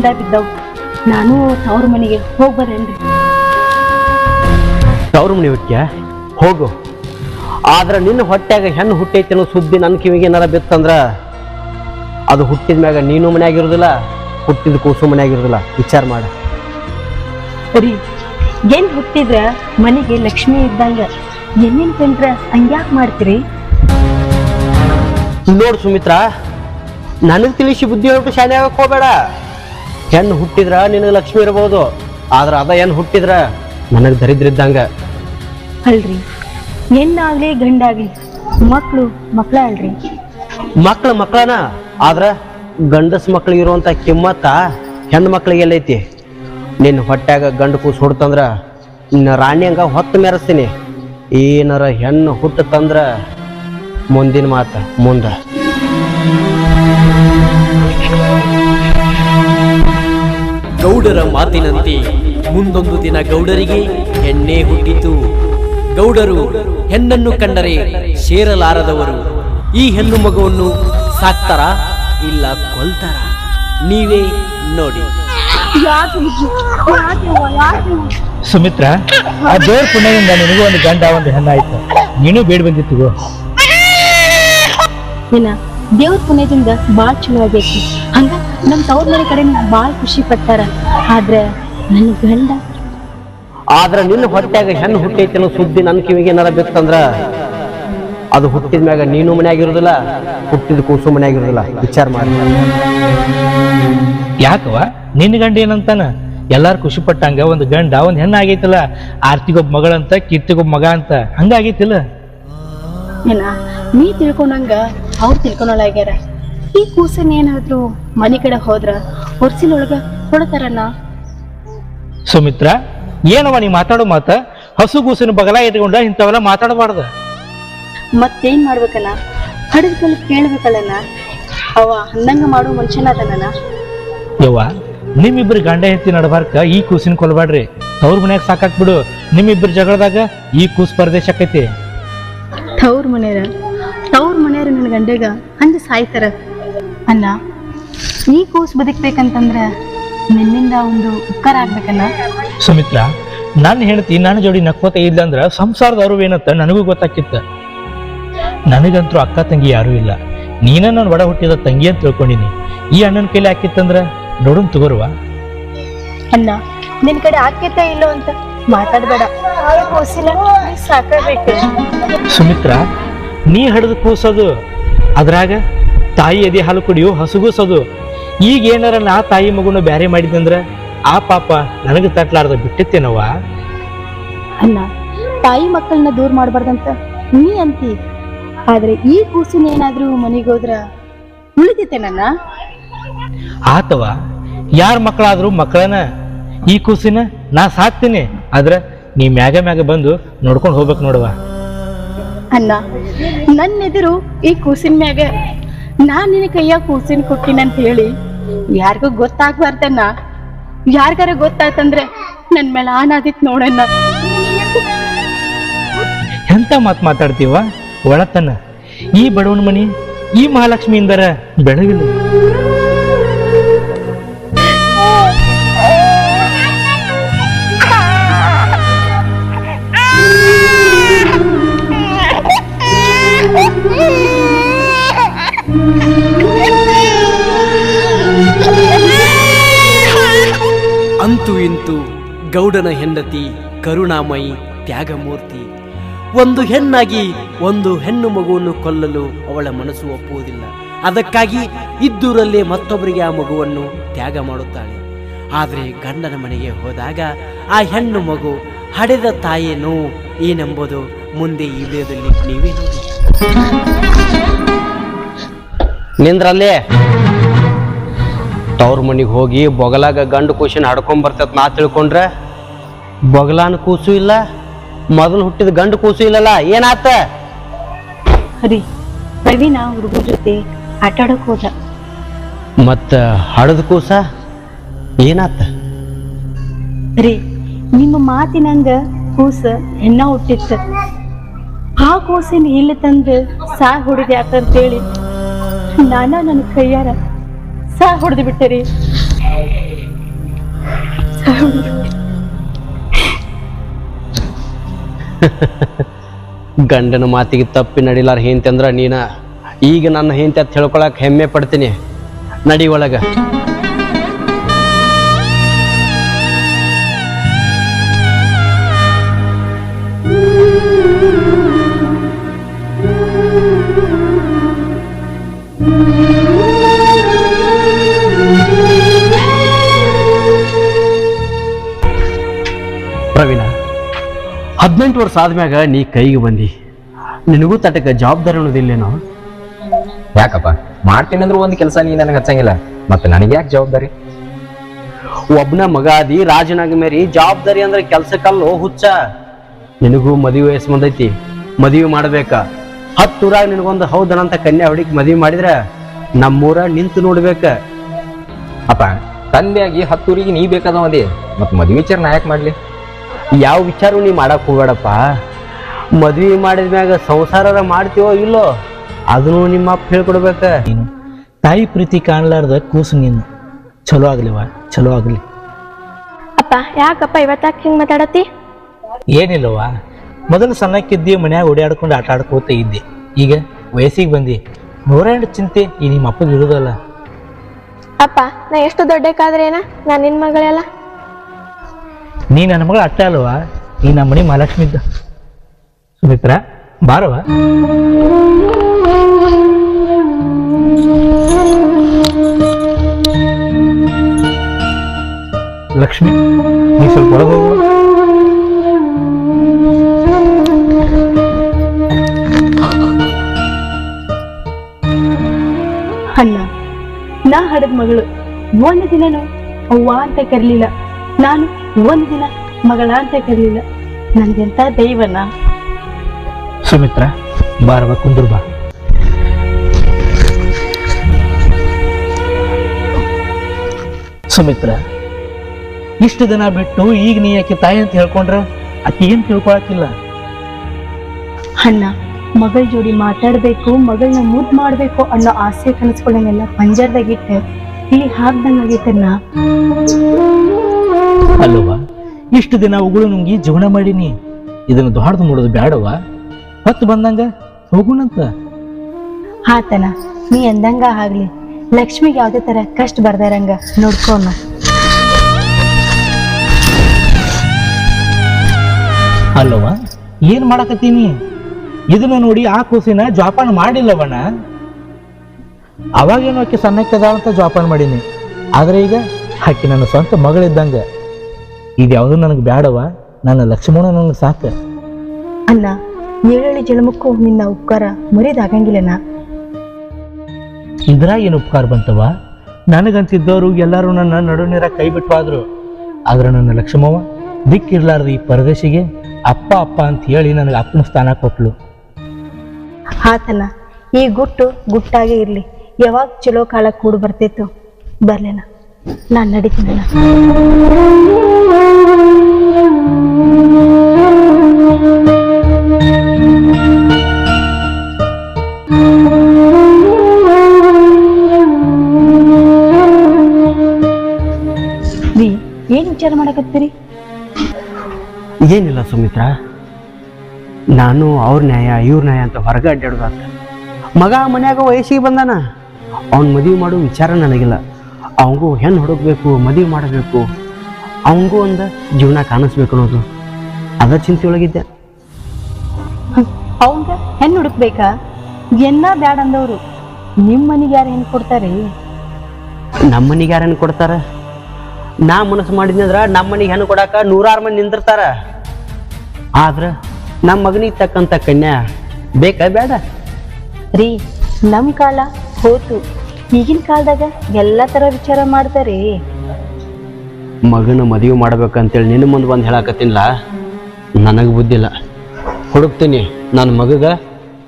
ಗುಂಡ ಬಿದ್ದವು. ನಾನು ತವ್ರ ಮನೆಗೆ ಹೋಗ್ ಬರೇನ್ರಿ ತವ್ರ ಮನೆ ಹುಟ್ಟ್ಯ? ಹೋಗು. ಆದ್ರೆ ನಿನ್ನ ಹೊಟ್ಟ್ಯಾಗ ಹೆಣ್ಣು ಹುಟ್ಟೈತೆ ಅನ್ನೋ ಸುದ್ದಿ ನನ್ನ ಕಿವಿಗೆ ಏನಾರ ಬಿತ್ತಂದ್ರ ಅದು ಹುಟ್ಟಿದ ಮ್ಯಾಗ ನೀನು ಮನ್ಯಾಗಿರೋದಿಲ್ಲ ಹುಟ್ಟಿದ ಕೂಸು ಮನ್ಯಾಗಿರೋದಿಲ್ಲ. ವಿಚಾರ ಮಾಡ. ಸರಿ ಏನ್ ಹುಟ್ಟಿದ್ರ ಮನೆಗೆ ಲಕ್ಷ್ಮಿ ಇದ್ದಂಗ ಏನೇನ್ ಕಂಡ್ರ ಹಂಗ್ಯಾಕ್ ಮಾಡ್ತೀರಿ? ನೋಡು ಸುಮಿತ್ರ ನನಗೆ ತಿಳಿಸಿ ಬುದ್ಧಿ ಹೊರಟು ಶಾಲೆ ಆಗಕ್ಕೆ ಹೋಗಬೇಡ. ಹೆಣ್ಣು ಹುಟ್ಟಿದ್ರ ನಿನಗೆ ಲಕ್ಷ್ಮಿ ಇರ್ಬೋದು ಆದ್ರ ಅದ ಹೆಣ್ಣು ಹುಟ್ಟಿದ್ರ ನನಗೆ ದರಿದ್ರ ಇದ್ದಂಗ. ಅಲ್ರಿ ಹೆಣ್ಣಾಗ್ಲಿ ಗಂಡಾಗ್ಲಿ ಮಕ್ಳು ಮಕ್ಳ ಅಲ್ರಿ. ಮಕ್ಳ ಮಕ್ಕಳನ ಆದ್ರ ಗಂಡಸ್ ಮಕ್ಳಿಗೆ ಇರುವಂತ ಕಿಮ್ಮತ್ತ ಹೆಣ್ಣು ಮಕ್ಳಿಗೆ ಎಲ್ಲೈತಿ. ನಿನ್ನ ಹೊಟ್ಯಾಗ ಗಂಡ ಕೂಸು ಹುಡ್ತಂದ್ರ ನಿನ್ನ ರಾಣಿ ಹಂಗ ಹೊತ್ತು ಮೆರೆಸ್ತೀನಿ. ಏನಾರ ಹೆಣ್ಣು ಹುಟ್ಟತಂದ್ರ ಮುಂದಿನ ಮಾತ ಮುಂದ. ಗೌಡರ ಮಾತಿನಂತೆ ಮುಂದೊಂದು ದಿನ ಗೌಡರಿಗೆ ಹೆಣ್ಣೆ ಹುಟ್ಟಿತು. ಗೌಡರು ಹೆಣ್ಣನ್ನು ಕಂಡರೆ ಸೇರಲಾರದವರು. ಈ ಹೆಣ್ಣು ಮಗುವನ್ನು ಸಾಕ್ತಾರ ಇಲ್ಲ ಕೊಲ್ತಾರ? ನೀವೇ ನೋಡಿ. ಸುಮಿತ್ರ ಆ ದೇವ್ರ ಪುಣ್ಯದಿಂದ ನಿನಗೂ ಒಂದು ಗಂಡ ಒಂದು ಹೆಣ್ಣಾಯ್ತು ನೀನು ಬೇಡ ಬಂದಿತ್ತು ದೇವ್ರ ಪುಣ್ಯದಿಂದ ಬಾಳ್ ಚಲೋ ಆಗೈತಿ ಹಂಗ ನಮ್ ತವ್ರ ಮನೆ ಕಡೆ ಬಾಳ್ ಖುಷಿ ಪಟ್ಟಾರ ಆದ್ರೆ ನನ್ನ ಗಂಡ ಆದ್ರೆ ನಿನ್ನ ಹೊಟ್ಟೆಯಾಗ ಹೆಣ್ಣು ಹುಟ್ಟೈತಿ ಅನ್ನೋ ಸುದ್ದಿ ನನ್ನ ಕಿವಿಗೆ ಏನಾರ ಬಿತ್ತಂದ್ರ ಅದು ಹುಟ್ಟಿದ ಮ್ಯಾಗ ನೀನು ಮನ್ಯಾಗಿರೋದಿಲ್ಲ ಹುಟ್ಟಿದ ಕೂಸು ಮನ್ಯಾಗಿರೋದಿಲ್ಲ. ವಿಚಾರ ಮಾಡಿ. ಯಾಕವ ನಿನ್ನ ಗಂಡ ಏನಂತಾನ? ಎಲ್ಲಾರು ಖುಷಿ ಪಟ್ಟಂಗ ಒಂದು ಗಂಡ ಒಂದು ಹೆಣ್ಣ ಆಗೈತಲ್ಲ ಆರ್ತಿಗೊಬ್ಬ ಮಗಳಂತ ಕೀರ್ತಿಗೊಬ್ಬ ಮಗ ಅಂತ ಹಂಗ ಆಗೈತಿಲ್ಲ? ಏನ ನೀ ತಿಳ್ಕೊಂಡಂಗ ಅವ್ರು ತಿಳ್ಕೊಳಲಾಗ್ಯಾರ ಈ ಕೂಸನ್ ಏನಾದ್ರು ಮನೆ ಕಡೆ ಹೋದ್ರ ಹೊರ್ಸಿನೊಳಗ ಹೊಡತಾರಣ್ಣ? ಸುಮಿತ್ರ ಏನವ ನೀ ಮಾತಾಡೋ ಮಾತ? ಹಸು ಕೂಸಿನ ಬಗಲ ಇಟ್ಕೊಂಡ ಇಂಥವೆಲ್ಲ ಮಾತಾಡಬಾರ್ದ. ಮತ್ತೇನ್ ಮಾಡ್ಬೇಕಲ್ಲ ಹಡದ ಕಲ್ ಕೇಳ್ಬೇಕಲ್ಲಣ್ಣ? ಅವ ಹಂದಂಗ ಮಾಡೋ ಮನುಷ್ಯನಾದಣ್ಣ ಯವ್ವ ನಿಮ್ಮಿಬ್ರು ಗಂಡ ಹೆತ್ತಿ ನಡಬಾರ್ಕ ಈ ಕೂಸಿನ ಕೊಲ್ಬೇಡ್ರಿ. ತವ್ರ ಮನ್ಯಾಗ ಸಾಕಾಕ್ಬಿಡು ನಿಮ್ಮಿಬ್ರು ಜಗಳದಾಗ ಈ ಕೂಸ್ ಪರದೇಶ ಆಕೈತಿ. ತವ್ರ ಮನೆಯರ ತವ್ರ ಮನೆಯರ ನನ್ನ ಗಂಡಗ ಹಂಗೆ ಸಾಯ್ತಾರ. ಅಲ್ಲ ಈ ಕೂಸು ಬದುಕ್ಬೇಕಂತಂದ್ರೆ ನಿನ್ನಿಂದ ಒಂದು ಉಪಕಾರ ಆಗ್ಬೇಕಲ್ಲ? ಸುಮಿತ್ರ ನನ್ನ ಹೆಂಡತಿ ನನ್ನ ಜೋಡಿ ನಕ್ಕೋತ ಅಂದ್ರೆ ಸಂಸಾರದ ಅರಿವು ಏನತ್ತ ನನಗೂ ಗೊತ್ತಾಕಿತ್ತ ನನಗಂತೂ ಅಕ್ಕ ತಂಗಿ ಯಾರೂ ಇಲ್ಲ. ನೀನ ನನ್ನ ಒಡ ಹುಟ್ಟಿದ ತಂಗಿ ಅಂತ ತಿಳ್ಕೊಂಡಿನಿ. ಈ ಅಣ್ಣನ ಕೈಲಿ ಹಾಕಿತ್ತಂದ್ರ ನೋಡುನ್ ತಗೋರುವ. ಅಣ್ಣ ನಿನ್ ಕಡೆ ಆಕ್ಯತೆ ಇಲ್ಲ ಅಂತ ಮಾತಾಡ್ಬೇಡ. ಸಾಕಬೇಕು ಸುಮಿತ್ರ ನೀ ಹಡ್ದು ಕೂಸೋದು ಅದ್ರಾಗ? ತಾಯಿ ಎದೆ ಹಾಲು ಕುಡಿಯು ಹಸುಗೂಸೋದು. ಈಗ ಏನಾರ ನಾ ತಾಯಿ ಮಗುನ ಬ್ಯಾರೆ ಮಾಡಿದಂದ್ರ ಆ ಪಾಪ ನನಗೆ ತಟ್ಲಾರ್ದ ಬಿಟ್ಟಿತ್ತೇನವ್ವ? ಅಣ್ಣ ತಾಯಿ ಮಕ್ಕಳನ್ನ ದೂರ ಮಾಡಬಾರ್ದಂತ ನೀ ಅಂತಿ. ಆದ್ರೆ ಈ ಕೂಸಿನ ಏನಾದ್ರೂ ಮನೆಗೋದ್ರ ಉಳಿದಿತ್ತೆ ನನ್ನ ಆತವ ಯಾರ ಮಕ್ಕಳಾದ್ರೂ ಮಕ್ಕಳನ್ನ ಈ ಕೂಸಿನ ನಾ ಸಾಕ್ತೀನಿ. ಆದ್ರ ನೀ ಮ್ಯಾಗ ಮ್ಯಾಗ ಬಂದು ನೋಡ್ಕೊಂಡು ಹೋಗ್ಬೇಕು ನೋಡುವ ಅಣ್ಣ ನನ್ನ ಎದುರು ಈ ಕೂಸಿನ ಮ್ಯಾಗ ನಾನ್ ನಿನ್ನ ಕೈಯಾಗ ಕೂಸಿನ ಕೊಟ್ಟಿನಂತ ಹೇಳಿ, ಯಾರಿಗೂ ಗೊತ್ತಾಗ್ಬಾರ್ದನ್ನ ಯಾರಿಗಾರ ಗೊತ್ತಾಯ್ತಂದ್ರೆ ನನ್ ಮೇಲೆ ಆನಾದಿತ್ ನೋಡಣ್ಣ. ಎಂತ ಮಾತು ಮಾತಾಡ್ತೀವ? ಒಳತನ. ಈ ಬಡವನ ಮನಿ, ಈ ಮಹಾಲಕ್ಷ್ಮಿಯಿಂದರ ಬೆಳಗಿಲ್ಲ ಗೌಡನ ಹೆಂಡತಿ, ಕರುಣಾಮಯಿ, ತ್ಯಾಗಮೂರ್ತಿ. ಒಂದು ಹೆಣ್ಣಾಗಿ ಒಂದು ಹೆಣ್ಣು ಮಗುವನ್ನು ಕೊಲ್ಲಲು ಅವಳ ಮನಸ್ಸು ಒಪ್ಪುವುದಿಲ್ಲ. ಅದಕ್ಕಾಗಿ ಇದ್ದೂರಲ್ಲೇ ಮತ್ತೊಬ್ಬರಿಗೆ ಆ ಮಗುವನ್ನು ತ್ಯಾಗ ಮಾಡುತ್ತಾಳೆ. ಆದರೆ ಗಂಡನ ಮನೆಗೆ ಹೋದಾಗ ಆ ಹೆಣ್ಣು ಮಗು ಹಡೆದ ತಾಯಿಯ ನೋವು ಏನೆಂಬುದು ಮುಂದೆ ಈ ವಿಡಿಯೋದಲ್ಲಿ ನೀವೇ ನೋಡಿ. ನಿಂದ್ರಲ್ಲೇ? ತವ್ರ ಮನೆಗೆ ಹೋಗಿ ಬೊಗಲಾಗ ಗಂಡು ಕೂಸಿನ ಹಡ್ಕೊಂಡ್ ಬರ್ತೈತ್ ನಾ ತಿಳ್ಕೊಂಡ್ರೆ ಬೊಗಲಾನ ಕೂಸು ಇಲ್ಲ ಮೊದಲು ಹುಟ್ಟಿದ ಗಂಡು ಕೂಸು ಇಲ್ಲಲ್ಲ ಏನಾತ? ರೀ ಪ್ರವೀಣ ಹುಡುಗರ ಜೊತೆ ಆಟ ಆಡಕ್ ಹೋದ. ಮತ್ತ ಹಡದ ಕೂಸ ಏನಾತ? ರೀ ನಿಮ್ಮ ಮಾತಿನಂಗ ಕೂಸ ಹೆಣ್ಣ ಹುಟ್ಟಿತ್ತು. ಆ ಕೂಸಿನ ಇಲ್ಲಿ ತಂದು ಸಾ ಅಂತ ಹೇಳಿ ನಾನ ನನ್ನ ಕೈಯಾರ ಸಾ ಹೊಡೆದು ಬಿಟ್ಟೆ ರೀ ಗಂಡನ ಮಾತಿಗೆ ತಪ್ಪಿ ನಡಿಲಾರ ಹೆಂತಿ ಅಂದ್ರ ನೀನ. ಈಗ ನನ್ನ ಹೆಂತಿ ಅಂತ ಹೇಳ್ಕೊಳಕ್ ಹೆಮ್ಮೆ ಪಡ್ತೀನಿ. ನಡಿ ಒಳಗ. ಪ್ರವೀಣ ಹದಿನೆಂಟು ವರ್ಷ ಆದ್ಮ್ಯಾಗ ನೀ ಕೈಗೆ ಬಂದಿ. ನಿನಗೂ ತಟಕ ಜವಾಬ್ದಾರಿ ಅನ್ನೋದಿಲ್ಲೇನೋ? ಯಾಕಪ್ಪ? ಮಾಡ್ತೀನಿ ಅಂದ್ರೆ ಒಂದು ಕೆಲಸ ನೀ ನನಗೆ ಹಚ್ಚಂಗಿಲ್ಲ. ಮತ್ತೆ ನನಗೆ ಯಾಕೆ ಜವಾಬ್ದಾರಿ? ಒಬ್ನ ಮಗ ಆದಿ ರಾಜನಾಗ ಮೇರಿ ಜವಾಬ್ದಾರಿ ಅಂದ್ರೆ ಕೆಲ್ಸಕ್ಕಲ್ಲೋ ಹುಚ್ಚ. ನಿನಗೂ ಮದುವೆ ವಯಸ್ಸು ಬಂದೈತಿ ಮದುವೆ ಮಾಡ್ಬೇಕ? ಹತ್ತೂರಾಗ ನಿನಗೊಂದು ಹೌದನಂತ ಕನ್ಯಾ ಹುಡುಗಿ ಮದುವೆ ಮಾಡಿದ್ರ ನಮ್ಮೂರ ನಿಂತು ನೋಡ್ಬೇಕ. ಅಪ್ಪ ತಂದೆಯಾಗಿ ಹತ್ತೂರಿಗೆ ನೀ ಬೇಕಾದವದಿ ಮತ್ತೆ ಮದುವೆ ವಿಚಾರ ನಾ ಯಾಕೆ ಮಾಡ್ಲಿ? ಯಾವ ವಿಚಾರ ನೀ ಮಾಡಕ್ ಹೋಗ್ಬೇಡಪ್ಪ? ಮಾಡಿದ ಮ್ಯಾಗ ಸಂಸಾರ ಮಾಡ್ತೀವೋ ಇಲ್ಲೋ? ಅದನ್ನು ನಿಮ್ಮ ಅಪ್ಪ ಹೇಳ್ಕೊಡ್ಬೇಕ. ನೀನು ತಾಯಿ ಪ್ರೀತಿ ಕಾಣಲಾರ್ದ ಕೂಸು ನೀನು. ಚಲೋ ಆಗ್ಲಿವ ಚಲೋ ಆಗ್ಲಿ. ಅಪ್ಪ ಯಾಕಪ್ಪ ಇವತ್ತಾಕ ಹಿಂಗ್ ಮಾತಾಡತಿ ಏನಿಲ್ಲವ ಮೊದಲು ಸಣ್ಣಕ್ಕಿದ್ದಿ ಮನ್ಯಾಗ ಓಡಾಡ್ಕೊಂಡು ಆಟ ಆಡ್ಕೋತ ಇದ್ದೆ. ಈಗ ವಯಸ್ಸಿಗೆ ಬಂದಿ. ನೂರೆಂಟು ಚಿಂತೆ ಈ ನಿಮ್ಮ ಅಪ್ಪಗೆ ಇರುದಲ್ಲ. ಅಪ್ಪ ನಾ ಎಷ್ಟು ದೊಡ್ಡಕ್ಕಾದ್ರೇನ? ನಾ ನಿನ್ ಮಗಳೆಲ್ಲ ನೀ ನನ್ನ ಮಗಳು ಅಟ್ಟ ಅಲ್ವಾ? ಈ ನಮ್ಮ ಮನೆ ಮಹಾಲಕ್ಷ್ಮಿ ಇದ್ದ. ಸುಮಿತ್ರ ಬಾರವ ಲಕ್ಷ್ಮಿ, ನೀ ಸ್ವಲ್ಪ ಒಳಗೆ ಹೋಗುವ ಅಣ್ಣ, ನಾ ಹಡದ ಮಗಳು. ಒಂದು ದಿನನೂ ಅವ್ವ ಅಂತ ಕರ್ಲಿಲ್ಲ. ನಾನು ಒಂದು ದಿನ ಮಗಳ ಅಂತ ಕರಲಿಲ್ಲ ನನಗೆಂತ ದೈವನ? ಸುಮಿತ್ರ ಬಾರವ ಕುಂದ್ರು ಬಾ. ಸುಮಿತ್ರ ಇಷ್ಟು ದಿನ ಬಿಟ್ಟು ಈಗ ನೀ ಯಾಕೆ ತಾಯಿ ಅಂತ ಹೇಳ್ಕೊಂಡ್ರ? ಆಕೆ ಏನ್ ತಿಳ್ಕೊಳಕಿಲ್ಲ ಅಣ್ಣ ಮಗಳ ಜೋಡಿ ಮಾತಾಡ್ಬೇಕು ಮಗಳನ್ನ ಮುದ್ ಮಾಡ್ಬೇಕು ಅನ್ನೋ ಆಸೆ ಕನಸುಗಳನ್ನೆಲ್ಲ ಪಂಜರದಾಗಿಟ್ಟೆ ಇಲ್ಲಿ ಹಾಕ್ದಂಗಾಗೈತಣ್ಣ ಅಲ್ವಾ ಇಷ್ಟು ದಿನ ಉಗುಳು ನುಂಗಿ ಜೀವನ ಮಾಡೀನಿ. ಇದನ್ನ ದೊಡ್ಡದು ಮಾಡೋದು ಬ್ಯಾಡವ ಹೊತ್ತು ಬಂದಂಗ ಹೋಗುಣಂತ. ಆತನ ನೀ ಅಂದಂಗ ಆಗ್ಲಿ. ಲಕ್ಷ್ಮಿಗೆ ಯಾವ್ದೇ ತರ ಕಷ್ಟ ಬರ್ದಾರಂಗ ನೋಡ್ಕೋಣ ಅಲ್ಲವ ಏನ್ ಮಾಡಕತ್ತೀನಿ? ಇದನ್ನ ನೋಡಿ ಆ ಕೂಸಿನ ಜೋಪಾನ ಮಾಡಿಲ್ಲವಣ್ಣ ಅವಾಗೇನು ಆಕೆ ಸಣ್ಣಕ್ಕದ ಅಂತ ಜೋಪಾನ ಮಾಡೀನಿ. ಆದ್ರೆ ಈಗ ಆಕೆ ನನ್ನ ಸ್ವಂತ ಮಗಳಿದ್ದಂಗ ಇದ್ಯಾವುದು ನನಗೆ ಬ್ಯಾಡವ ನನ್ನ ಲಕ್ಷ್ಮಣ ನನಗೆ ಸಾಕ. ಅಣ್ಣ ಏಳೇಳಿ ಜನ್ಮಕ್ಕೂ ನಿನ್ನ ಉಪಕಾರ ಮರೆಯದಾಗಂಗಿಲ್ಲನ ಇದ್ರ ಏನು ಉಪಕಾರ ಬಂತವ ನನಗಂತಿದ್ದವರು ಎಲ್ಲರೂ ನನ್ನ ನಡು ನೀರ ಕೈ ಬಿಟ್ಟು ಆದ್ರು ಆದ್ರೆ ನನ್ನ ಲಕ್ಷ್ಮವ್ವ ದಿಕ್ಕಿರ್ಲಾರ್ದ ಈ ಪರದೇಶಿಗೆ ಅಪ್ಪ ಅಪ್ಪ ಅಂತ ಹೇಳಿ ನನಗೆ ಅಪ್ಪನ ಸ್ಥಾನ ಕೊಟ್ಲು. ಆತನ ಈ ಗುಟ್ಟು ಗುಟ್ಟಾಗೆ ಇರ್ಲಿ. ಯಾವಾಗ ಚಲೋ ಕಾಲ ಕೂಡು ಬರ್ತಿತ್ತು ಬರ್ಲೇನ. ನಾನ್ ನಡೀತೀನಿ ಏನ್ ವಿಚಾರ ಮಾಡಕತ್ತೀರಿ? ಏನಿಲ್ಲ ಸುಮಿತ್ರ. ನಾನು ಅವ್ರ ನ್ಯಾಯ, ಇವ್ರ ನ್ಯಾಯ ಅಂತ ಹೊರಗೆ ಅಡ್ಡಾಡೋದಂತ ಮಗ ಮನ್ಯಾಗ ವಯಸ್ಸಿಗೆ ಬಂದಾನ. ಅವ್ನ ಮದುವೆ ಮಾಡೋ ವಿಚಾರ ನನಗಿಲ್ಲ. ಅವಂಗೂ ಹೆಣ್ಣು ಹುಡುಕ್ಬೇಕು ಮದುವೆ ಮಾಡಬೇಕು. ಅವಂಗೂ ಒಂದು ಜೀವನ ಕಾಣಿಸ್ಬೇಕು ಅನ್ನೋದು. ಅದ ಚಿಂತೆ ಒಳಗಿದ್ದೆ ಅವಂಗ ಹೆಣ್ಣು ಹುಡುಕ್ಬೇಕಾ? ಎನ್ನ ಬ್ಯಾಡ ಅಂದವರು. ನಿಮ್ಮ ಮನೆಗೆ ಯಾರು ಹೆಣ್ಣು ಕೊಡ್ತಾರೆ? ನಮ್ಮ ಮನೆಗೆ ಹೆಣ್ಣು ಕೊಡ್ತಾರ? ನಾ ಮನಸ್ಸು ಮಾಡಿದ್ನಂದ್ರ ನಮ್ಮ ಮನೆಗೆ ಹೆಣ್ಣು ಕೊಡಾಕ ನೂರಾರು ಮಂದಿ ನಿಂದಿರ್ತಾರ. ಆದ್ರ ನಮ್ಮ ಮಗನಿಗೆ ತಕ್ಕಂತ ಕನ್ಯಾ ಬೇಕಾ ಬೇಡ ರೀ ನಮ್ಮ ಕಾಲ ಹೋತು. ಈಗಿನ ಕಾಲದಾಗ ಎಲ್ಲಾ ತರ ವಿಚಾರ ಮಾಡ್ತಾರೆ. ಮಗನ ಮದುವೆ ಮಾಡ್ಬೇಕಂತೇಳಿ ನಿನ್ನ ಮುಂದೆ ಬಂದು ಹೇಳಕತ್ತೀನಿಲ್ಲ ನನಗೆ ಬುದ್ಧಿಲ್ಲ ಹುಡುಕ್ತೀನಿ. ನನ್ನ ಮಗಗ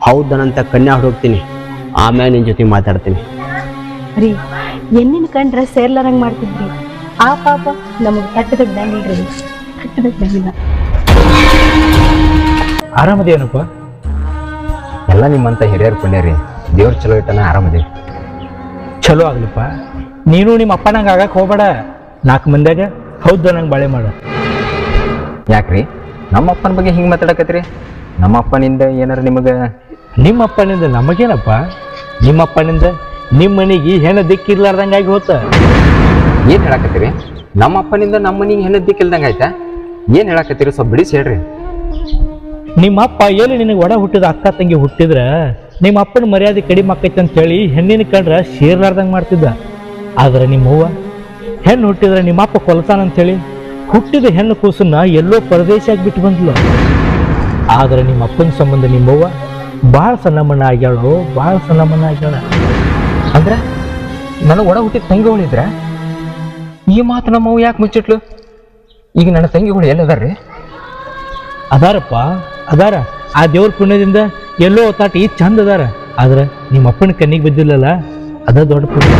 ಹೌದನಂತ ಕನ್ಯಾ ಹುಡುಕ್ತೀನಿ. ಆಮೇಲೆ ನಿನ್ನ ಜೊತೆ ಮಾತಾಡ್ತೀನಿ. ರೀ ಎಣ್ಣಿನ ಕಂಡ್ರೆ ಸೇರ್ಲಾರಂಗ್ ಮಾಡ್ತಿದ್ರಿ. ಆ ಪಾಪ ನಮಗ್ ಕಟ್ಟದ ಬಿಡಂಗಿಲ್ರಿ ಕಟ್ಟದ ಆರಾಮದೇನಪ್ಪ ಎಲ್ಲ ನಿಮ್ಮಂತ ಹಿರಿಯರ್ ಪುಣ್ಯರಿ ದೇವ್ರ ಚಲೋ ಇಟ್ಟನ ಆರಾಮದೇವಿ ಚಲೋ ಆಗ್ಲಿಪ್ಪ. ನೀನು ನಿಮ್ಮ ಅಪ್ಪನಂಗೆ ಆಗಕ್ಕೆ ಹೋಗ್ಬೇಡ. ನಾಲ್ಕು ಮಂದಿಯಾಗ ಹೌದು ನಂಗೆ ಬಾಳೆ ಮಾಡ. ಯಾಕ್ರಿ? ನಮ್ಮ ಅಪ್ಪನ ಬಗ್ಗೆ ಹಿಂಗೆ ಮಾತಾಡಕತ್ರಿ ನಮ್ಮ ಅಪ್ಪನಿಂದ ಏನಾರ ನಿಮಗೆ ನಿಮ್ಮ ಅಪ್ಪನಿಂದ ನಮಗೇನಪ್ಪ? ನಿಮ್ಮ ಅಪ್ಪನಿಂದ ನಿಮ್ಮ ಮನೆಗೆ ಹೆಣ್ಣು ದಿಕ್ಕಿರ್ಲಾರ್ದಂಗಾಗಿ ಹೋತ. ಏನು ಹೇಳಕತ್ತೀರಿ? ನಮ್ಮ ಅಪ್ಪನಿಂದ ನಮ್ಮ ಮನೆಗೆ ಹೆಣ್ಣು ದಿಕ್ಕಿಲ್ದಂಗೆ ಆಯ್ತಾ? ಏನು ಹೇಳಕತ್ತೀರಿ? ಸ್ವಲ್ಪ ಬಿಡಿಸಿ ಹೇಳ್ರಿ. ನಿಮ್ಮ ಅಪ್ಪ ಎಲ್ಲಿ ನಿನಗೆ ಒಡ ಹುಟ್ಟಿದ ಅಕ್ಕ ತಂಗಿ ಹುಟ್ಟಿದ್ರ? ನಿಮ್ಮ ಅಪ್ಪನ ಮರ್ಯಾದೆ ಕಡಿಮೆ ಆಕೈತೆ ಅಂತ ಹೇಳಿ ಹೆಣ್ಣಿನ ಕಂಡ್ರೆ ಶೇರ್ಲಾರ್ದಂಗೆ ಮಾಡ್ತಿದ್ದ. ಆದ್ರೆ ನಿಮ್ಮ ಅವ್ವ, ಹೆಣ್ಣು ಹುಟ್ಟಿದ್ರೆ ನಿಮ್ಮ ಅಪ್ಪ ಕೊಲ್ತಾನ ಅಂತೇಳಿ ಹುಟ್ಟಿದ ಹೆಣ್ಣು ಕೂಸನ್ನ ಎಲ್ಲೋ ಪರದೇಶಾಗಿ ಬಿಟ್ಟು ಬಂದ್ಲು. ಆದ್ರೆ ನಿಮ್ಮ ಅಪ್ಪನ ಸಂಬಂಧ ನಿಮ್ಮವ್ವ ಭಾಳ ಸಣ್ಣಮ್ಮನ ಆಗ್ಯಾಳು ಭಾಳ ಸಣ್ಣಮ್ಮನ ಆಗ್ಯಾಳ. ಅಂದ್ರೆ ನನಗೆ ಒಡ ಹುಟ್ಟಿದ ತಂಗಿಗಳಿದ್ರೆ ಈ ಮಾತು ನಮ್ಮವು ಯಾಕೆ ಮುಚ್ಚಿಟ್ಲು? ಈಗ ನನ್ನ ತಂಗಿಗಳು ಎಲ್ಲದಾರ್ರಿ? ಅದಾರಪ್ಪ, ಅದಾರ. ಆ ದೇವ್ರ ಪುಣ್ಯದಿಂದ ಎಲ್ಲೋ ತಾಟಿ ಚಂದ ಅದಾರ. ಆದ್ರೆ ನಿಮ್ಮ ಅಪ್ಪನ ಕಣ್ಣಿಗೆ ಬಿದ್ದಿಲ್ಲಲ್ಲ? ಅದ ದೊಡ್ಡ ಪುಣ್ಯ.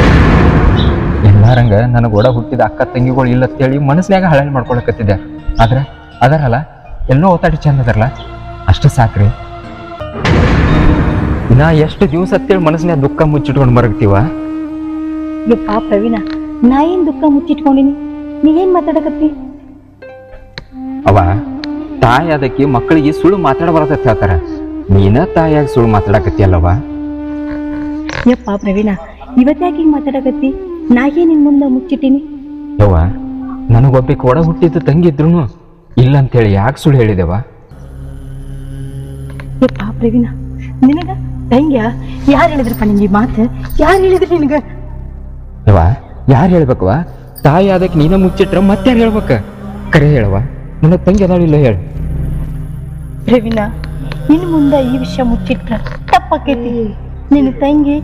ಎಲ್ಲಾರಂಗ ನನಗೆ ಒಡ ಹುಟ್ಟಿದ ಅಕ್ಕ ತಂಗಿಗಳು ಇಲ್ಲ ಅಂತೇಳಿ ಮನಸ್ಸಿನಾಗ ಹಳೆ ಮಾಡ್ಕೊಳಕತ್ತಿದ್ದೆ. ಆದ್ರೆ ಅದಾರಲ್ಲ ಎಲ್ಲೋ ಓತಾಟಿ ಚಂದ ಅದಾರಲ್ಲ ಅಷ್ಟು ಸಾಕ್ರಿ. ನಾ ಎಷ್ಟು ದಿವಸ ಅಂತೇಳಿ ಮನಸ್ಸಿನ ದುಃಖ ಮುಚ್ಚಿಟ್ಕೊಂಡು ಮರಗ್ತೀವ? ಪ್ರವೀಣ ನಾ ಏನ್ ದುಃಖ ಮುಚ್ಚಿಟ್ಕೊಂಡಿನಿ? ನೀವೇನ್ ಮಾತಾಡಕತ್ತಿ? ಅವ ತಾಯಿ ಅದಕ್ಕೆ ಮಕ್ಕಳಿಗೆ ಸುಳ್ಳು ಮಾತಾಡಬಾರ್ದ ಹೇಳ್ತಾರ. ನೀನ ತಾಯಿಯಾಗಿ ಸುಳ್ಳು ಮಾತಾಡಕತ್ತಿಯಲ್ಲವ ಯಪ್ಪ ಪ್ರವೀಣ ಇವತ್ತ್ಯಾಕೆ ಹಿಂಗ್ ಮಾತಾಡಕತ್ತಿ? ನಾ ಏನ್ ನಿನ್ ಮುಂದೆ ಮುಚ್ಚಿಟ್ಟಿನಿ? ಯವ್ವ ನನಗೊಬ್ಬಿ ಒಡ ಹುಟ್ಟಿದ್ದು ತಂಗಿದ್ರು ಇಲ್ಲ ಅಂತೇಳಿ ಯಾಕೆ ಸುಳ್ಳು ಹೇಳಿದೆವ ಯಪ್ಪ ಪ್ರವೀಣ ನಿನಗ ತಂಗ್ಯ ಯಾರು ಹೇಳಿದ್ರಪ್ಪ ನಿಂಗೆ ಈ ಮಾತು? ಯಾರು ಹೇಳಿದ್ರಿ ನಿನಗ? ಯವ್ವ ಯಾರು ಹೇಳ್ಬೇಕವ ತಾಯಿ ಅದಕ್ಕೆ ನೀನ ಮುಚ್ಚಿಟ್ರ ಯಾರು ಹೇಳ್ಬೇಕ? ಕರೆ ಹೇಳವ ನನ್ನ ತಂಗಿ ಅದಾಳಿಲ್ಲ ಹೇಳ. ಪ್ರವೀಣ ನಿನ್ ಮುಂದೆ ಈ ವಿಷಯ ಮುಚ್ಚಿಟ್ರ ತಪ್ಪಾಕೈತಿ. ನಿನ್ನ ತಂಗಿ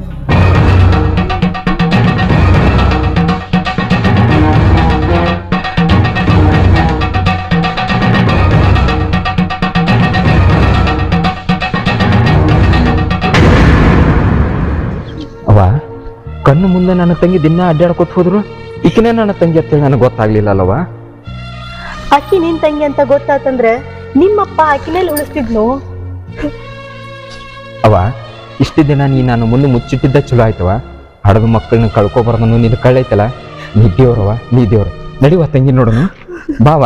ಅವ ಕಣ್ಣು ಮುಂದೆ ನನ್ನ ತಂಗಿ ದಿನ ಅಡ್ಡಾಡ್ಕೊತ ಹೋದ್ರು? ಈಕಿನೇ ನನ್ನ ತಂಗಿ ಅಂತೇಳಿ ನನಗೆ ಗೊತ್ತಾಗ್ಲಿಲ್ಲ ಅಲ್ಲವ ಆಕಿ ನಿನ್ ತಂಗಿ ಅಂತ ಗೊತ್ತಾತಂದ್ರೆ ನಿಮ್ಮಪ್ಪ ಆಕಿನಲ್ಲಿ ಉಳಿಸ್ತಿದ್ನು ಅವ ಇಷ್ಟು ದಿನ ನೀ ನಾನು ಮುಂದೆ ಮುಚ್ಚಿಟ್ಟಿದ್ದ ಚಲೋ ಆಯ್ತವ ಹಡದ ಮಕ್ಕಳನ್ನ ಕಳ್ಕೊಬಾರ್ದನ್ನು ನಿನ್ನ ಕಳ್ಳೈತಲ್ಲ ನೀ ದೇವ್ರವ ನೀ ದೇವ್ರ. ನಡಿವ ತಂಗಿ ನೋಡೋಣ. ಬಾವ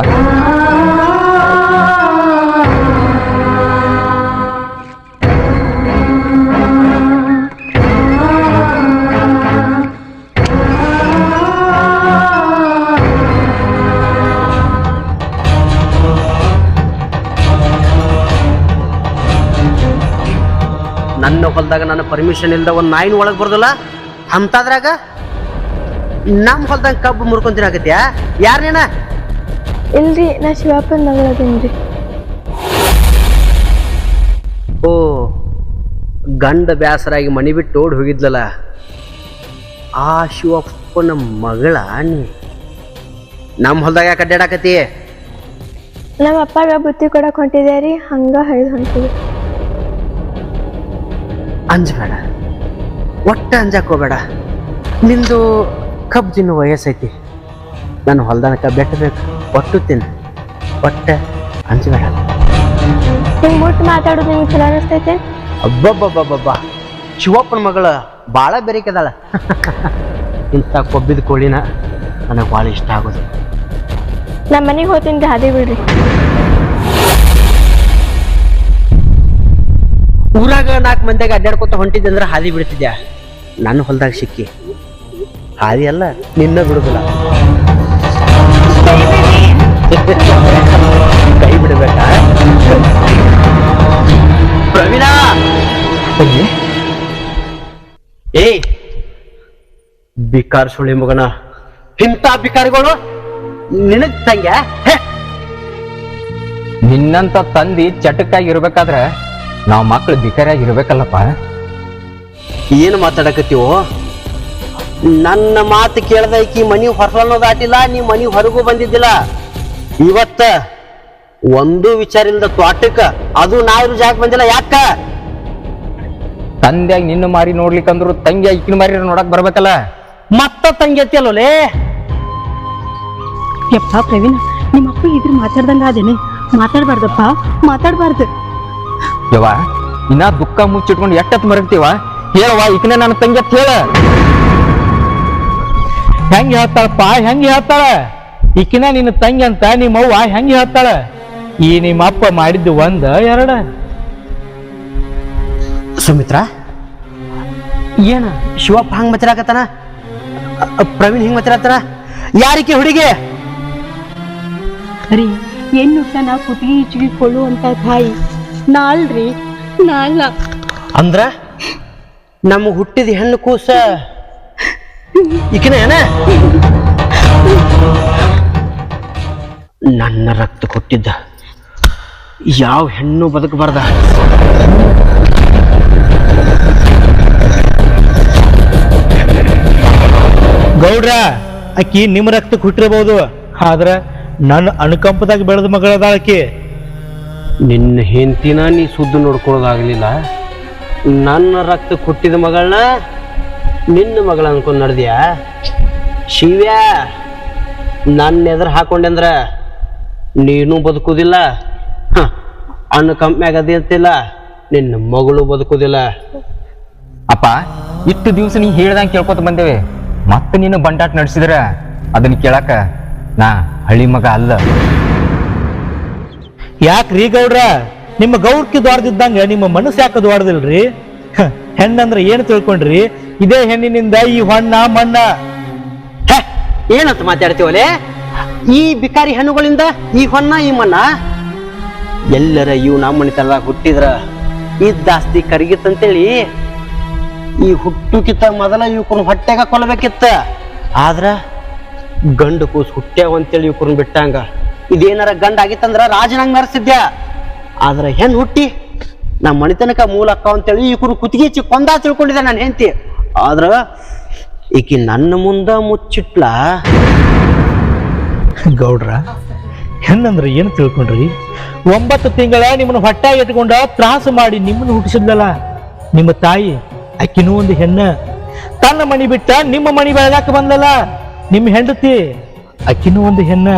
ಹೊಲದಾಗ ನನ್ನ ಪರ್ಮಿಷನ್ ಇಲ್ಲದ ಒಂದು ನಾಯಿನ ಒಳಗೆ ಬರ್ದಲ್ಲ. ಅಂತಾದ್ರಾಗ ನಮ್ಮ ಹೊಲ್ದಾಗ ಕಬ್ಬು ಮುರ್ಕೊಂತೀನಿ ಆಗತ್ಯಾ? ಯಾರು ನೀನ? ಇಲ್ರಿ ನಾ ಶಿವಪ್ಪನ ಮಗಳದೇನ್ರಿ ಓ ಗಂಡ ಬ್ಯಾಸರಾಗಿ ಮನಿ ಬಿಟ್ಟು ಓಡಿ ಹೋಗಿದ್ಲಲ್ಲ. ಆ ಶಿವಪ್ಪನ ಮಗಳ ನೀ. ನಮ್ಮ ಹೊಲ್ದಾಗ ಯಾಕೆ ಅಡ್ಡಾಡಕತ್ತಿ ನಮ್ಮ ಅಪ್ಪಾಗ ಬುತ್ತಿ ಕೊಡಕ್ಕೆ ಹೊಂಟಿದೆ ರೀ ಹಂಗ ಹೈದು ಹೊಂಟಿದೆ ಅಂಜಬೇಡ. ಒಟ್ಟ ಅಂಜಾಕ್ ಹೋಗ್ಬೇಡ ನಿಂದು ಕಬ್ಬು ತಿನ್ನೋ ವಯಸ್ಸೈತಿ. ನಾನು ಹೊಲ್ದಾನ ಬೆಟ್ಟಬೇಕು ಒಟ್ಟು ತಿನ್ನು. ಒಟ್ಟ ಅಂಜಬೇಡ. ಹಿಂಗ್ ಮುಟ್ಟು ಮಾತಾಡೋದು ನಿಮ್ಗೆ ಚಲೋ ಅನಿಸ್ತೈತೆ? ಅಬ್ಬಬ್ಬಬ್ಬಬ್ಬ. ಶಿವಪ್ಪನ ಮಗಳ ಭಾಳ ಬೆರಿಕದಾಳ. ಇಂಥ ಕೊಬ್ಬಿದ ಕೋಳಿನ ನನಗೆ ಭಾಳ ಇಷ್ಟ ಆಗೋದು. ನಮ್ಮ ಮನೆಗೆ ಹೋಗ್ತೀನಿ ಹಾದಿ ಬಿಡ್ರಿ. ಊರಾಗ ನಾಲ್ಕು ಮಂದಿಯಾಗ ಅಡ್ಡಾಡ್ಕೊತ ಹೊಂಟಿದ್ದೆ ಅಂದ್ರೆ ಹಾದಿ ಬಿಡ್ತಿದ್ಯಾ? ನನ್ನ ಹೊಲ್ದಾಗ ಸಿಕ್ಕಿ. ಹಾದಿ ಅಲ್ಲ ನಿನ್ನ ಬಿಡುದಿಲ್ಲ. ಕೈ ಬಿಡಬೇಕ? ಪ್ರವೀಣ! ಏಯ್! ಬಿಕಾರ್ ಸುಳಿ ಮಗನ. ಇಂಥ ಬಿಕಾರಿಗಳು ನಿನಗ್ ತಂಗ್ಯ? ನಿನ್ನಂತ ತಂದಿ ಚಟಕ್ಕಾಗಿ ಇರ್ಬೇಕಾದ್ರ ನಾವು ಮಕ್ಕಳು ಬಿಕರಿಯಾಗಿ ಇರ್ಬೇಕಲ್ಲಪ್ಪ. ಏನು ಮಾತಾಡಕತ್ತೀವೋ? ನನ್ನ ಮಾತು ಕೇಳ್ದ ಈಕಿ ಮನಿ ಹೊರನೂ ದಾಟಿಲ್ಲ ನೀ ಮನಿ ಹೊರಗೂ ಬಂದಿದ್ದಿಲ್ಲ. ಇವತ್ತ ಒಂದು ವಿಚಾರ ಇಲ್ದ ತ್ವಾಟಕ್ಕ ಅದು ನಾ ಇರೋ ಜಾಗ ಬಂದಿಲ್ಲ ಯಾಕ? ತಂದೆಯಾಗಿ ನಿನ್ನ ಮಾರಿ ನೋಡ್ಲಿಕ್ಕಂದ್ರು ತಂಗಿ ಈಕಿನ ಮಾರಿ ನೋಡಕ್ ಬರ್ಬೇಕಲ್ಲ. ಮತ್ತ ತಂಗಿ ಅಲ್ಲೋಲೇ ಯಪ್ಪ ಪ್ರವೀಣ ನಿಮ್ಮಪ್ಪ ಇದ್ರ ಮಾತಾಡ್ದಂಗ ಅದೇನೆ ಮಾತಾಡ್ಬಾರ್ದಪ್ಪ ಮಾತಾಡ್ಬಾರ್ದು. ಯವ್ವ ಇನ್ನ ದುಃಖ ಮುಚ್ಚಿಟ್ಕೊಂಡು ಎಷ್ಟತ್ ಮರಗ್ತೀವ ಹೇಳವ ಇಕನೇ ನನ್ನ ತಂಗಿ ಅಂತ ಹೇಳ. ಹೆಂಗ್ ಹೇಳ್ತಾಳಪ್ಪ ಹೆಂಗ್ ಹೇಳ್ತಾಳ? ಈಕಿನ ನಿನ್ನ ತಂಗಿ ಅಂತ ನಿಮ್ಮ ಅವ್ವ ಹೆಂಗ್ ಹೇಳ್ತಾಳ? ಈ ನಿಮ್ಮ ಅಪ್ಪ ಮಾಡಿದ್ದು ಒಂದ ಎರಡ? ಸುಮಿತ್ರ? ಏನ? ಶಿವಪ್ಪ ಹಂಗ್ ಮತ್ತಿರಾಕತ್ತಾನ ಪ್ರವೀಣ್ ಹಿಂಗ್ ಮತ್ತಿರಾತಾನ ಯಾರಿಕೆ ಹುಡುಗಿ? ರೀ ಎನ್ನುಟ್ಟನ ಕುತ್ತಿಗೆ ಇಚ್ಚಿಕೊಳ್ಳುವಂತ ತಾಯಿ. ನಾಳ್ರಿ ನಾಳ ಅಂದ್ರ? ನಮ್ಮ ಹುಟ್ಟಿದ ಹೆಣ್ಣು ಕೂಸ. ಈಕಿನ ಏನ? ನನ್ನ ರಕ್ತ ಕೊಟ್ಟಿದ್ದ. ಯಾವ ಹೆಣ್ಣು ಬದುಕಬಾರ್ದ? ಗೌಡ್ರ ಅಕ್ಕಿ ನಿಮ್ಮ ರಕ್ತಕ್ಕೆ ಹುಟ್ಟಿರಬಹುದು ಆದ್ರ ನನ್ನ ಅನುಕಂಪದಾಗ ಬೆಳೆದ ಮಗಳದ ಆಕಿ. ನಿನ್ನ ಹೆಂಡತಿನ ನೀ ಸುದ್ದು ನೋಡ್ಕೊಳ್ಳೋದಾಗಲಿಲ್ಲ. ನನ್ನ ರಕ್ತ ಕೊಟ್ಟಿದ ಮಗಳನ್ನ ನಿನ್ನ ಮಗಳ ಅನ್ಕೊಂಡು ನಡೆದ್ಯಾ? ಶಿವ್ಯ, ನನ್ನ ಎದುರು ಹಾಕೊಂಡೆ ಅಂದ್ರ ನೀನು ಬದುಕುದಿಲ್ಲ. ಅಣ್ಣ ಕಂಪ್ನ್ಯಾಗ ಅದೇ ಅಂತಿಲ್ಲ, ನಿನ್ನ ಮಗಳು ಬದುಕುದಿಲ್ಲ. ಅಪ್ಪ, ಇಷ್ಟು ದಿವಸ ನೀ ಹೇಳ್ದಂಗೆ ಕೇಳ್ಕೊತ ಬಂದೇವೆ. ಮತ್ತೆ ನೀನು ಬಂಡಾಟ ನಡೆಸಿದ್ರ? ಅದನ್ನ ಕೇಳಾಕ ನಾ ಹಳ್ಳಿ ಮಗ ಅಲ್ಲ. ಯಾಕ್ರಿ ಗೌಡ್ರ? ನಿಮ್ಮ ಗೌಡ್ಕಿ ದ್ವಾರದಿದ್ದಂಗ ನಿಮ್ಮ ಮನಸ್ಸು ಯಾಕೆ ದ್ವಾರದಿಲ್ರಿ ಹೆಣ್ಣಂದ್ರೆ ಏನು ತಿಳ್ಕೊಂಡ್ರಿ? ಇದೇ ಹೆಣ್ಣಿನಿಂದ ಈ ಹೊಣ್ಣ, ಮಣ್ಣ. ಏನಂತ ಮಾತಾಡ್ತೀವಲೆ? ಈ ಬಿಕಾರಿ ಹೆಣ್ಣುಗಳಿಂದ ಈ ಹೊನ್ನ ಈ ಮಣ್ಣ? ಎಲ್ಲರ ಇವು ನಮ್ಮ ಮನೆತನದಾಗ ಹುಟ್ಟಿದ್ರ ಇದ್ದಾಸ್ತಿ ಕರಗಿತ್ತಂತೇಳಿ ಈ ಹುಟ್ಟುಕಿತ್ತ ಮೊದಲ ಇವಕರನ್ನ ಹೊಟ್ಟೆಗ ಕೊಲ್ಲಬೇಕಿತ್ತ. ಆದ್ರ ಗಂಡು ಕೂಸು ಹುಟ್ಟ್ಯಾವ ಅಂತೇಳಿ ಇವಕರನ್ನ ಬಿಟ್ಟಂಗ ಇದೇನಾರ ಗಂಡ ಆಗಿತ್ತಂದ್ರ ರಾಜನಂಗ್ ಮೆರೆಸಿದ್ಯ ಆದ್ರ ಹೆಣ್ ಹುಟ್ಟಿ ನಮ್ಮ ಮಣಿತನಕ ಮೂಲ ಅಕ್ಕ ಅಂತೇಳಿ ಇವಕರು ಕುತ್ತಿಗೆ ಕೊಂದ ತಿಳ್ಕೊಂಡಿದ್ದೆ ನಾನು ಹೆಂಡತಿ. ಆದ್ರ ಈಕಿ ನನ್ನ ಮುಂದ ಮುಚ್ಚಿಟ್ಲ? ಗೌಡ್ರ ಹೆಣ್ಣಂದ್ರ ಏನು ತಿಳ್ಕೊಂಡ್ರಿ? ಒಂಬತ್ತು ತಿಂಗಳ ನಿಮ್ಮನ್ನ ಹೊಟ್ಟೆ ಇಟ್ಕೊಂಡ ತ್ರಾಸು ಮಾಡಿ ನಿಮ್ಮನ್ನ ಹುಟ್ಟಿಸಿದ್ಲಲ್ಲ ನಿಮ್ಮ ತಾಯಿ ಆಕಿನೂ ಒಂದು ಹೆಣ್ಣ. ತನ್ನ ಮಣಿ ಬಿಟ್ಟ ನಿಮ್ಮ ಮಣಿ ಬೆಳಗಾಕ ಬಂದಲ್ಲ, ನಿಮ್ಮ ಹೆಂಡತಿ ಆಕಿನೂ ಒಂದು ಹೆಣ್ಣ.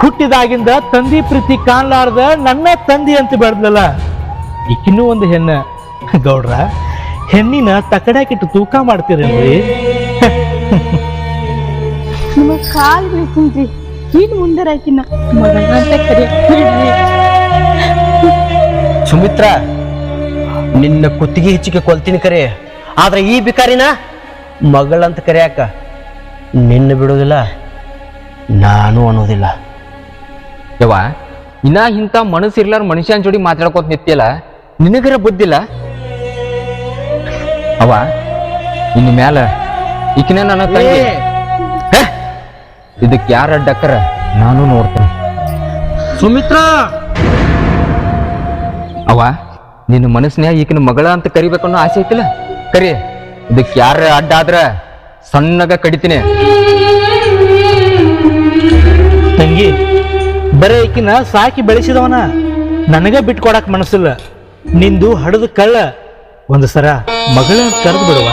ಹುಟ್ಟಿದಾಗಿಂದ ತಂದಿ ಪ್ರೀತಿ ಕಾಣ್ಲಾರ್ದ ನನ್ನ ತಂದಿ ಅಂತ ಬೆಳೆದ್ಲಲ್ಲ? ಈಕಿನ್ನೂ ಒಂದು ಹೆಣ್ಣ. ಗೌಡ್ರ ಹೆಣ್ಣಿನ ತಕಡಾಕಿಟ್ಟು ತೂಕ ಮಾಡ್ತೀರೇನ್ರಿ? ನಿಮಗೆ ಕಾಲ್ ಬೀಳ್ತೀನಿ ಮುಂದೆ ಸುಮಿತ್ರ ನಿನ್ನ ಕುತ್ತಿಗೆ ಹೆಚ್ಚಿಗೆ ಕೊಲ್ತೀನಿ ಕರೆ. ಆದ್ರೆ ಈ ಬಿಕಾರಿನ ಮಗಳಂತ ಕರೆಯಾಕ ನಿನ್ನ ಬಿಡೋದಿಲ್ಲ ನಾನು ಅನ್ನೋದಿಲ್ಲ. ಯವ್ವ ಇನ್ನ ಇಂಥ ಮನಸ್ಸು ಇರ್ಲಾರ ಮನುಷ್ಯನ ಜೋಡಿ ಮಾತಾಡ್ಕೊತ ನಿತ್ಯಲ್ಲ? ನಿನಗರ ಬುದ್ಧಿಲ್ಲ ಅವ ಇನ್ನು ಮ್ಯಾಲ ಈಕಿನ ನನ್ನ ತಂಗಿ. ಹೆ? ಇದಕ್ಕೆ ಯಾರ ಅಡ್ಡಕ್ಕರ? ನಾನು ನೋಡ್ತೇನೆ. ಸುಮಿತ್ರ! ಅವ ನಿನ್ನ ಮನಸ್ಸಿನ್ಯಾಗ ಈಕಿನ ಮಗಳ ಅಂತ ಕರಿಬೇಕನ್ನೋ ಆಸೆ ಐತಿಲ್ಲ? ಕರಿ ಇದಕ್ಕೆ ಯಾರ ಅಡ್ಡ ಆದ್ರ ಸಣ್ಣಗ ಕಡಿತೀನಿ. ತಂಗಿ ಬರೇ ಈಕಿನ ಸಾಕಿ ಬೆಳೆಸಿದವನ. ನನಗೆ ಬಿಟ್ಕೊಡಕ್ ಮನಸ್ಸಿಲ್ಲ. ನಿಂದು ಹಡದ ಕಳ್ಳ. ಒಂದು ಸರ ಮಗಳ ಕರೆದು ಬಿಡುವ.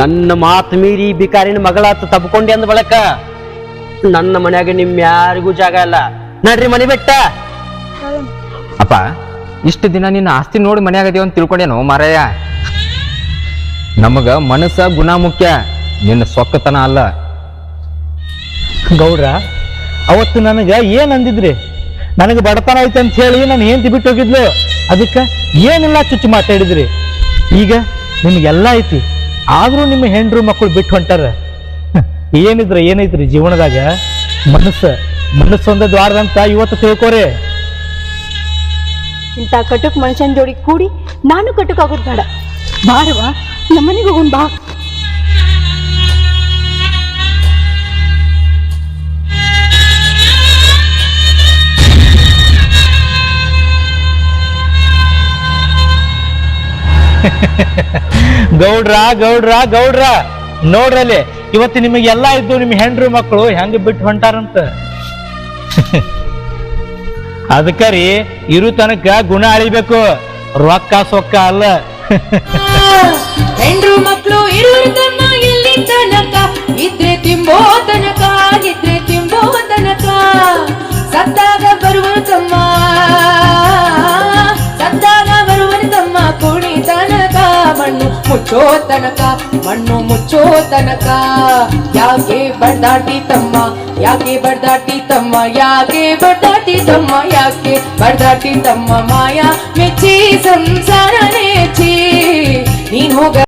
ನನ್ನ ಮಾತು ಮೀರಿ ಬಿಕಾರಿನ ಮಗಳಾತ ತಬ್ಕೊಂಡೆ ಅಂದ ಬಳಕ ನನ್ನ ಮನ್ಯಾಗ ನಿಮ್ ಯಾರಿಗೂ ಜಾಗ ಇಲ್ಲ. ನಡ್ರಿ ಮನೆ ಬೆಟ್ಟ. ಅಪ್ಪ ಇಷ್ಟು ದಿನ ನಿನ್ನ ಆಸ್ತಿ ನೋಡಿ ಮನೆಯಾಗದೇವ ಅಂತ ತಿಳ್ಕೊಂಡೇನು ಮಾರಾಯ ನಮಗ ಮನಸ್ಸ ಗುಣ ಮುಖ್ಯ, ನಿನ್ನ ಸೊಕ್ಕತನ ಅಲ್ಲ. ಗೌಡ್ರ, ಅವತ್ತು ನನಗ ಏನ್ ಅಂದಿದ್ರಿ? ನನಗೆ ಬಡತನ ಐತೆ ಅಂತ ಹೇಳಿ ನಾನು ಹೆಂಡತಿ ಬಿಟ್ಟು ಹೋಗಿದ್ಲು. ಅದಕ್ಕೆ ಏನಿಲ್ಲ ಚುಚ್ಚು ಮಾತಾಡಿದ್ರಿ? ಈಗ ನಿಮ್ಗೆಲ್ಲ ಐತಿ. ಆದರೂ ನಿಮ್ಮ ಹೆಂಡ್ರು ಮಕ್ಕಳು ಬಿಟ್ಟು ಹೊಂಟಾರ. ಏನಿದ್ರ, ಏನೈತ್ರಿ ಜೀವನದಾಗ? ಮನಸ್ಸು, ಮನಸ್ಸೊಂದ ದ್ವಾರದಂತ ಇವತ್ತು ತಿಳ್ಕೋರಿ. ಇಂಥ ಕಟುಕ್ ಮನುಷ್ಯನ ಜೋಡಿ ಕೂಡಿ ನಾನು ಕಟುಕ್ ಆಗೋದು ಬೇಡ. ಬಾರವ ನಮ್ಮನೆಗೆ ಹೋಗೋಣ ಬಾ. ಗೌಡ್ರ ಗೌಡ್ರ ಗೌಡ್ರ. ನೋಡ್ರಲ್ಲಿ, ಇವತ್ತು ನಿಮಗೆ ಎಲ್ಲ ಇದ್ದು ನಿಮ್ಮ ಹೆಂಡ್ರು ಮಕ್ಕಳು ಹೆಂಗ್ ಬಿಟ್ಟು ಹೊಂಟಾರಂತ? ಅದಕ್ಕ ರೀ ಇರು ತನಕ ಗುಣ ಅಳಿಬೇಕು. ರೊಕ್ಕ ಸೊಕ್ಕ ಅಲ್ಲ. ಹೆಂಡ್ರು ಮಕ್ಕಳು ಇರು ತಮ್ಮ ಎಲ್ಲಿ ತನಕ? ಇದ್ರೆ ತಿಂಬೋ ತನಕ, ಇದ್ರೆ ತಿಂಬೋ ತನಕ. ಸತ್ತಾಗ ಮುಚ್ಚೋ ತನಕ ಮಣ್ಣು ಮುಚ್ಚೋ ತನಕ ಯಾಕೆ ಬಡ್ದಾಟಿ ತಮ್ಮ ಯಾಕೆ ಬಡ್ದಾಟಿ ತಮ್ಮ ಯಾಕೆ ಬಡ್ದಾಟಿ ತಮ್ಮ ಯಾಕೆ ಬಡ್ದಾಟಿ ತಮ್ಮ ಮಾಯಾ ಮೆಚ್ಚಿ ಸಂಸಾರ ನೆಚ್ಚಿ ನೀನ್ ಹೋಗ